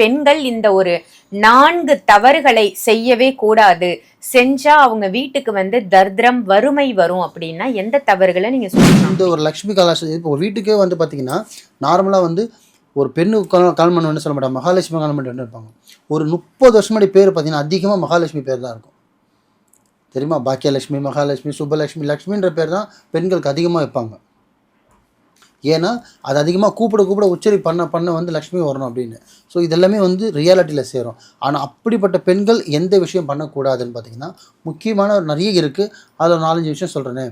பெண்கள் இந்த ஒரு நான்கு தவறுகளை செய்யவே கூடாது. செஞ்சா அவங்க வீட்டுக்கு வந்து தர்திரம் வறுமை வரும் அப்படின்னா எந்த தவறுகளை நீங்க சொல்லணும் இந்த ஒரு லக்ஷ்மி கலாச்சாரம் இப்போ ஒரு வீட்டுக்கே வந்து பார்த்தீங்கன்னா நார்மலாக வந்து ஒரு பெண்ணு கால்மன் வந்து சொல்ல மாட்டாங்க மகாலட்சுமி கால்மன் இருப்பாங்க. ஒரு முப்பது வருஷம் முன்னாடி பேர் பார்த்தீங்கன்னா அதிகமாக மகாலட்சுமி பேர் தான் இருக்கும். தெரியுமா? பாக்கியலட்சுமி மகாலட்சுமி சுப்பலட்சுமி லக்ஷ்மின்ற பேர் தான் பெண்களுக்கு அதிகமாக வைப்பாங்க. ஏன்னா அது அதிகமாக கூப்பிட கூப்பிட உச்சரி பண்ண பண்ண வந்து லக்ஷ்மி வரணும் அப்படின்னு. ஸோ இதெல்லாமே வந்து ரியாலிட்டியில் சேரும். ஆனால் அப்படிப்பட்ட பெண்கள் எந்த விஷயம் பண்ணக்கூடாதுன்னு பார்த்தீங்கன்னா முக்கியமான நிறைய இருக்குது அதில் நாலஞ்சு விஷயம் சொல்கிறேனே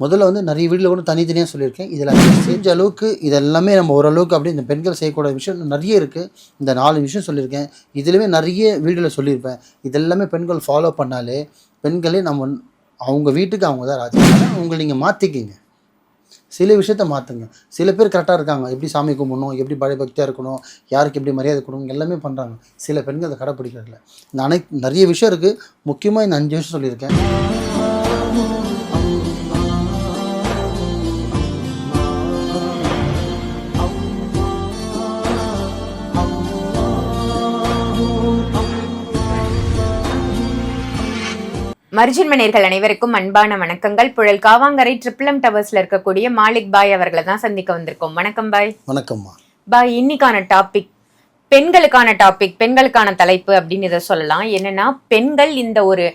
முதல்ல வந்து நிறைய வீட்டில் கூட தனித்தனியாக சொல்லியிருக்கேன். இதில் செஞ்ச அளவுக்கு இதெல்லாமே நம்ம ஓரளவுக்கு அப்படி இந்த பெண்கள் செய்யக்கூடிய விஷயம் நிறைய இருக்குது இந்த நாலு விஷயம் சொல்லியிருக்கேன். இதுலேயுமே நிறைய வீடியோவில் சொல்லியிருப்பேன். இதெல்லாமே பெண்கள் ஃபாலோ பண்ணாலே பெண்களே நம்ம அவங்க வீட்டுக்கு அவங்க தான் ராஜா உங்களை நீங்கள் மாற்றிக்கிங்க சில விஷயத்த மாற்றுங்க சில பேர் கரெக்டாக இருக்காங்க. எப்படி சாமி கும்பிடணும்? எப்படி பழைய பக்தியாக இருக்கணும்? யாருக்கு எப்படி மரியாதை கொடுக்கணும்? எல்லாமே பண்ணுறாங்க சில பெண்கள் அதை கடைப்பிடிக்கிறதில்ல. இந்த அனை நிறைய விஷயம் இருக்குது முக்கியமாக இந்த அஞ்சு விஷயம் சொல்லியிருக்கேன். மர்ஜின்மணியர்கள் அனைவருக்கும் அன்பான வணக்கங்கள். புழல் காவாங்கரை ட்ரிபிளம் டவர்ஸ்ல இருக்கக்கூடிய மாலிக் பாய் அவர்களை தான் சந்திக்க வந்திருக்கோம். வணக்கம் பாய். வணக்கம்மா. பாய் இன்னைக்கான டாபிக் பெண்களுக்கான டாபிக் பெண்களுக்கான தலைப்பு அப்படின்னு இதை சொல்லலாம். என்னன்னா பெண்கள் இந்த ஒரு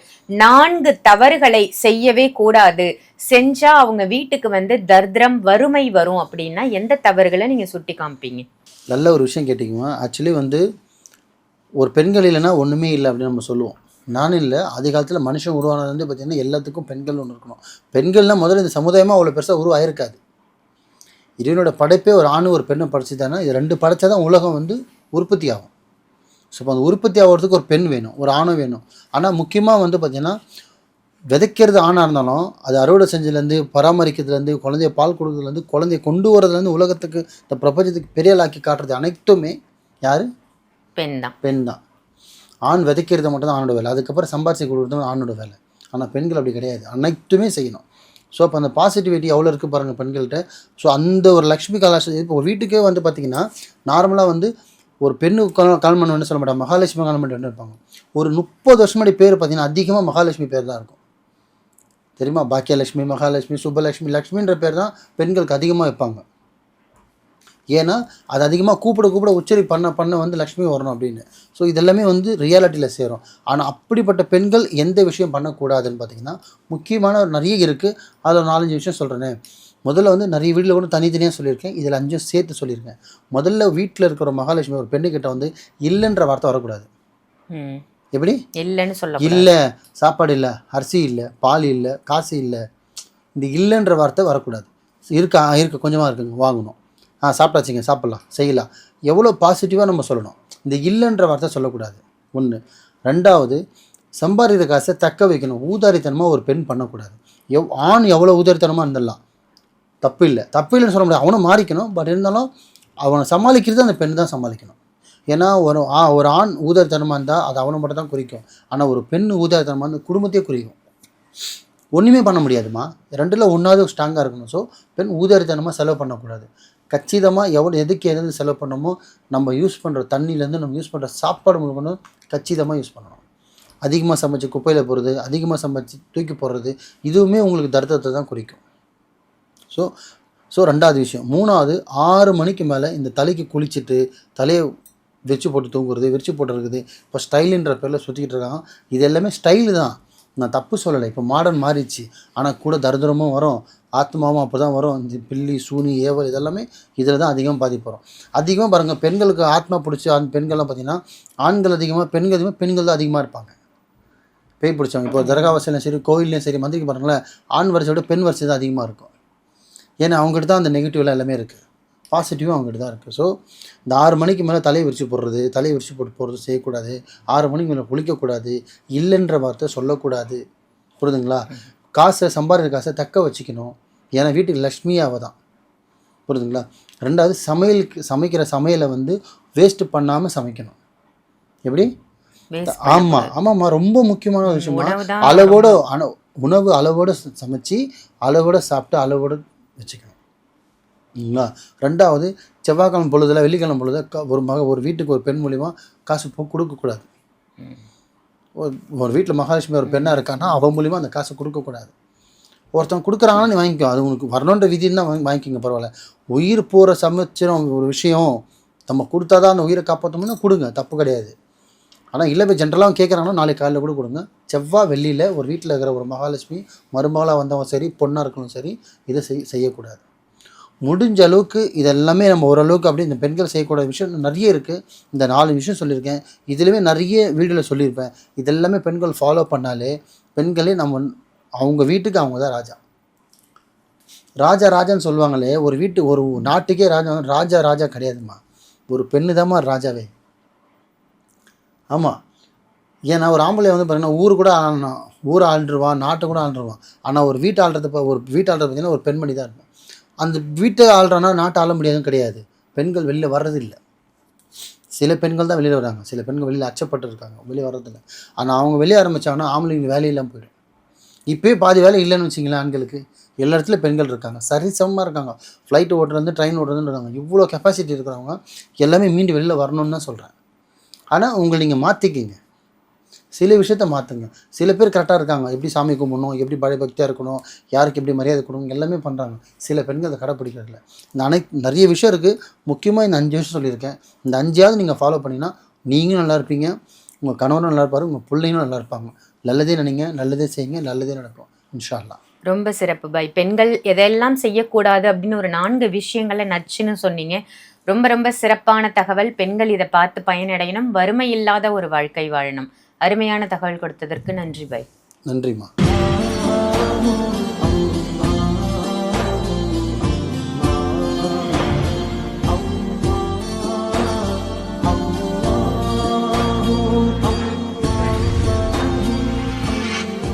நான்கு தவறுகளை செய்யவே கூடாது. செஞ்சா அவங்க வீட்டுக்கு வந்து தர்திரம் வறுமை வரும் அப்படின்னா எந்த தவறுகளை நீங்க சுட்டி காமிப்பீங்க? நல்ல ஒரு விஷயம் கேட்டிங்கம்மா. ஆக்சுவலி வந்து ஒரு பெண்கள் இல்லைன்னா ஒன்றுமே இல்லை அப்படின்னு நம்ம சொல்லுவோம். நான் இல்லை ஆதி காலத்தில் மனுஷன் உருவானதுலேருந்து பார்த்திங்கன்னா எல்லாத்துக்கும் பெண்கள் ஒன்று இருக்கணும். பெண்கள்னால் முதல்ல இந்த சமுதாயமாக அவ்வளோ பெருசாக உருவாயிருக்காது. இறைவனோட படைப்பே ஒரு ஆண் ஒரு பெண்ணை படைச்சிட்டானா இது ரெண்டு படைச்சா தான் உலகம் வந்து உற்பத்தி ஆகும் ஸோ இப்போ அந்த உற்பத்தி ஆகிறதுக்கு ஒரு பெண் வேணும் ஒரு ஆணும் வேணும். ஆனால் முக்கியமாக வந்து பார்த்திங்கன்னா விதைக்கிறது ஆணாக இருந்தாலும் அது அறுவடை செஞ்சதுலேருந்து பராமரிக்கிறதுலேருந்து குழந்தைய பால் கொடுக்கறதுலேருந்து குழந்தைய கொண்டு வரதுலேருந்து உலகத்துக்கு இந்த பிரபஞ்சத்துக்கு பெரிய ஆக்கி காட்டுறது அனைத்துமே யார்? பெண் தான் பெண் தான் ஆண் விதைக்கிறது மட்டும் தான் ஆணோட வேலை. அதுக்கப்புறம் சம்பாரிச்சு கொடுக்குறது ஆணோட வேலை. ஆனால் பெண்கள் அப்படி கிடையாது. அனைத்துமே செய்யணும். ஸோ அப்போ அந்த பாசிட்டிவிட்டி எவ்வளோ இருக்குது பாருங்கள் பெண்கள்கிட்ட. ஸோ அந்த ஒரு லக்ஷ்மி கலாச்சாரம் இப்போ வீட்டுக்கே வந்து பார்த்திங்கன்னா நார்மலாக வந்து ஒரு பெண்ணு கால்மன் வந்து சொல்ல மாட்டாங்க? மகாலட்சுமி கால்மன் இருப்பாங்க. ஒரு முப்பது வருஷம் முன்னாடி பேர் பார்த்திங்கன்னா அதிகமாக மகாலட்சுமி பேர் தான் இருக்கும். தெரியுமா? பாக்கியலட்சுமி மகாலட்சுமி சுப்பலட்சுமி லக்ஷ்மின்ற பேர் தான் பெண்களுக்கு அதிகமாக வைப்பாங்க. ஏன்னா அது அதிகமாக கூப்பிட கூப்பிட உச்சரி பண்ண பண்ண வந்து லக்ஷ்மி வரணும் அப்படின்னு. ஸோ இதெல்லாமே வந்து ரியாலிட்டியில் சேரும். ஆனால் அப்படிப்பட்ட பெண்கள் எந்த விஷயம் பண்ணக்கூடாதுன்னு பார்த்தீங்கன்னா முக்கியமான நிறைய இருக்குது அதில் நாலஞ்சு விஷயம் சொல்கிறேனே முதல்ல வந்து நிறைய வீட்டில் கூட தனித்தனியாக சொல்லியிருக்கேன். இதில் அஞ்சும் சேர்த்து சொல்லியிருக்கேன். முதல்ல வீட்டில் இருக்கிற மகாலட்சுமி ஒரு பெண்ணுக்கிட்ட வந்து இல்லைன்ற வார்த்தை வரக்கூடாது. ம். எப்படி? இல்லைன்னு சொல்ல இல்லை. சாப்பாடு இல்லை. அரிசி இல்லை. பால் இல்லை. காசு இல்லை. இந்த இல்லைன்ற வார்த்தை வரக்கூடாது. இருக்கா இருக்கு. கொஞ்சமாக இருக்குங்க. வாங்கணும். ஆ சாப்பிட்டாச்சுங்க சாப்பிட்லாம். செய்யலாம். எவ்வளோ பாசிட்டிவாக நம்ம சொல்லணும். இந்த இல்லைன்ற வார்த்தை சொல்லக்கூடாது. ஒன்று ரெண்டாவது சம்பாதிக்கிற காசை தக்க வைக்கணும். ஊதாரித்தனமாக ஒரு பெண் பண்ணக்கூடாது. எவ் ஆண் எவ்வளோ ஊதாரித்தனமாக இருந்துடலாம். தப்பு இல்லை. தப்பு இல்லைன்னு சொல்ல முடியாது. அவனும் மாறிக்கணும். பட் இருந்தாலும் அவனை சமாளிக்கிறது அந்த பெண் தான் சமாளிக்கணும். ஏன்னா ஒரு ஆ ஒரு ஆண் ஊதாரித்தனமாக இருந்தால் அது அவனை மட்டும் தான் குறிக்கும். ஆனால் ஒரு பெண் ஊதாரித்தனமாக இருந்தால் குடும்பத்தையே குறிக்கும். ஒன்றுமே பண்ண முடியாதுமா ரெண்டில் ஒன்றாவது ஸ்ட்ராங்காக இருக்கணும். ஸோ பெண் ஊதாரித்தனமாக செலவு பண்ணக்கூடாது. கச்சிதமாக எவ்வளோ எதுக்கு எது செலவு பண்ணணுமோ நம்ம யூஸ் பண்ணுற தண்ணியிலேருந்து நம்ம யூஸ் பண்ணுற சாப்பாடு மூலமாக கச்சிதமாக யூஸ் பண்ணணும். அதிகமாக சமைச்சு குப்பையில் போடுறது அதிகமாக சமைச்சு தூக்கி போடுறது இதுவுமே உங்களுக்கு தர்த்தத்தை தான் குறிக்கும். ஸோ ஸோ ரெண்டாவது விஷயம். மூணாவது ஆறு மணிக்கு மேலே இந்த தலைக்கு குளிச்சுட்டு தலையை விரிச்சு போட்டு தூங்குறது விரிச்சு போட்டு இருக்குது இப்போ ஸ்டைலுன்ற பேரில் சுற்றிக்கிட்டு இருக்காங்க. இது எல்லாமே ஸ்டைலு தான். நான் தப்பு சொல்லலை. இப்போ மாடர்ன் மாறிடுச்சு. ஆனால் கூட தரித்திரமும் வரும். ஆத்மாவும் அப்போ தான் வரும். இந்த பில்லி சூனி ஏவல் இதெல்லாமே இதில் தான் அதிகமாக பாதிப்போம் அதிகமாக பாருங்கள் பெண்களுக்கு ஆத்மா பிடிச்சி ஆண் பெண்கள்லாம் பார்த்தீங்கன்னா ஆண்கள் அதிகமாக பெண்கள் அதிகமாக பெண்கள் தான் அதிகமாக இருப்பாங்க. பேய் பிடிச்சவங்க. இப்போ தர்காவாசிலையும் சரி கோயில்லையும் சரி மந்திரிக்கு பாருங்களேன் ஆண் வரிசையோட பெண் வரிசை தான் அதிகமாக இருக்கும். ஏன்னா அவங்ககிட்ட தான் அந்த நெகட்டிவ்லாம் எல்லாமே இருக்குது பாசிட்டிவும் அவங்ககிட்ட தான் இருக்குது ஸோ இந்த ஆறு மணிக்கு மேலே தலையை விரிச்சு போடுறது தலையை விரிச்சு போட்டு போடுறது செய்யக்கூடாது. ஆறு மணிக்கு மேலே குளிக்கக்கூடாது. இல்லைன்ற வார்த்தை சொல்லக்கூடாது. புரியுதுங்களா காசை சம்பாதிக்கிற காசை தக்க வச்சுக்கணும். ஏன்னா வீட்டுக்கு லக்ஷ்மி அவ தான். புரியுதுங்களா ரெண்டாவது சமையலுக்கு சமைக்கிற சமையலை வந்து வேஸ்ட் பண்ணாமல் சமைக்கணும். எப்படி? ஆமாம் ஆமாம்மா ரொம்ப முக்கியமான ஒரு விஷயமா அளவோட அணு உணவு அளவோட சமைச்சு அளவோட சாப்பிட்டு அளவோட வச்சுக்கணும். சரிங்களா ரெண்டாவது செவ்வாய்க்கிழமை பொழுதுல வெள்ளிக்கிழமை பொழுது ஒரு மக ஒரு வீட்டுக்கு ஒரு பெண் மூலிமா காசு போ கொடுக்கக்கூடாது ஒரு வீட்டில் மகாலட்சுமி ஒரு பெண்ணாக இருக்கான்னா அவன் மூலிமா அந்த காசை கொடுக்கக்கூடாது ஒருத்தன் கொடுக்குறாங்கன்னா நீ வாங்கிக்கோ. அது உனக்கு வரணுன்ற விதின்னா வாங்கி வாங்கிக்கோங்க பரவாயில்ல. உயிர் போகிற சமைச்சிரும் ஒரு விஷயம் நம்ம கொடுத்தாதான் அந்த உயிரை காப்பாற்றணும்னா கொடுங்க தப்பு கிடையாது. ஆனால் இல்லை இப்போ ஜென்ரலாக கேட்குறாங்கன்னா நாளைக்கு காலையில் கூட கொடுங்க. செவ்வாய் வெள்ளியில் ஒரு வீட்டில் இருக்கிற ஒரு மகாலட்சுமி மருமகளாக வந்தவன் சரி பொண்ணாக இருக்கணும் சரி இதை செய் செய்யக்கூடாது. முடிஞ்ச அளவுக்கு இதெல்லாமே நம்ம ஓரளவுக்கு அப்படி இந்த பெண்கள் செய்யக்கூடாத விஷயம் நிறைய இருக்குது இந்த நாலு விஷயம் சொல்லியிருக்கேன். இதுலேயுமே நிறைய வீடியோவில் சொல்லியிருப்பேன். இதெல்லாமே பெண்கள் ஃபாலோ பண்ணாலே பெண்களே நம்ம அவங்க வீட்டுக்கு அவங்க தான் ராஜா. ராஜா ராஜான்னு சொல்லுவாங்களே ஒரு வீட்டு ஒரு நாட்டுக்கே ராஜா ராஜா ராஜா கிடையாதும்மா. ஒரு பெண்ணு தாம்மா ராஜாவே. ஆமாம் ஏன்னா ஒரு ஆம்பளை வந்து பார்த்தீங்கன்னா ஊர் கூட ஆளணும் ஊர் ஆள்ருவான் நாட்டை கூட ஆள்ருவான். ஆனால் ஒரு வீட்டு ஆள்றது இப்போ ஒரு வீட்டு ஆள்றது பார்த்தீங்கன்னா ஒரு பெண்மணி தான் இருக்கும் அந்த வீட்டை ஆள்றானா நாட்டை ஆள முடியாதுன்னு கிடையாது. பெண்கள் வெளியில் வர்றது இல்லை சில பெண்கள் தான் வெளியில் வராங்க. சில பெண்கள் வெளியில் அச்சப்பட்டு இருக்காங்க வெளியே வர்றதில்லை. ஆனால் அவங்க வெளியே ஆரம்பித்தாங்கன்னா ஆம்பளைங்க வேலையெல்லாம் போயிடும். இப்போயே பாதி வேலை இல்லைன்னு வச்சிங்களேன் ஆண்களுக்கு. எல்லா இடத்துல பெண்கள் இருக்காங்க. சரிசமமாக இருக்காங்க. ஃப்ளைட் ஓட்டுறது ட்ரெயின் ஓட்டுறதுன்னு இருக்காங்க. இவ்வளோ கெப்பாசிட்டி இருக்கிறவங்க எல்லாமே மீண்டு வெளியில் வரணும்னு தான் சொல்கிறேன் ஆனால் உங்களை நீங்கள் மாற்றிக்கிங்க சில விஷயத்த மாற்றுங்க சில பேர் கரெக்டாக இருக்காங்க. எப்படி சாமி கும்பிடணும்? எப்படி பக்தியாக இருக்கணும்? யாருக்கு எப்படி மரியாதை கொடுக்கணும்? எல்லாமே பண்ணுறாங்க சில பெண்கள் அதை கடைப்பிடிக்கிறதில்ல இந்த அனை நிறைய விஷயம் இருக்குது முக்கியமாக இந்த அஞ்சு விஷயம் சொல்லியிருக்கேன். இந்த அஞ்சாவது நீங்கள் ஃபாலோ பண்ணிங்கன்னா நீங்களும் நல்லா இருப்பீங்க. உங்கள் கணவரும் நல்லா இருப்பார். உங்கள் பிள்ளைங்களும் நல்லா இருப்பாங்க. நல்லதே நினைங்க. நல்லதே செய்யுங்க. நல்லதே நடக்கும். இன்ஷா அல்லாஹ் ரொம்ப சிறப்பு. பாய் பெண்கள் எதெல்லாம் செய்யக்கூடாது அப்படின்னு ஒரு நான்கு விஷயங்களை நச்சுன்னு சொன்னீங்க. ரொம்ப ரொம்ப சிறப்பான தகவல். பெண்கள் இதை பார்த்து பயனடையணும். வறுமை இல்லாத ஒரு வாழ்க்கை வாழணும். அருமையான தகவல் கொடுத்ததற்கு நன்றி பை. நன்றிம்மா.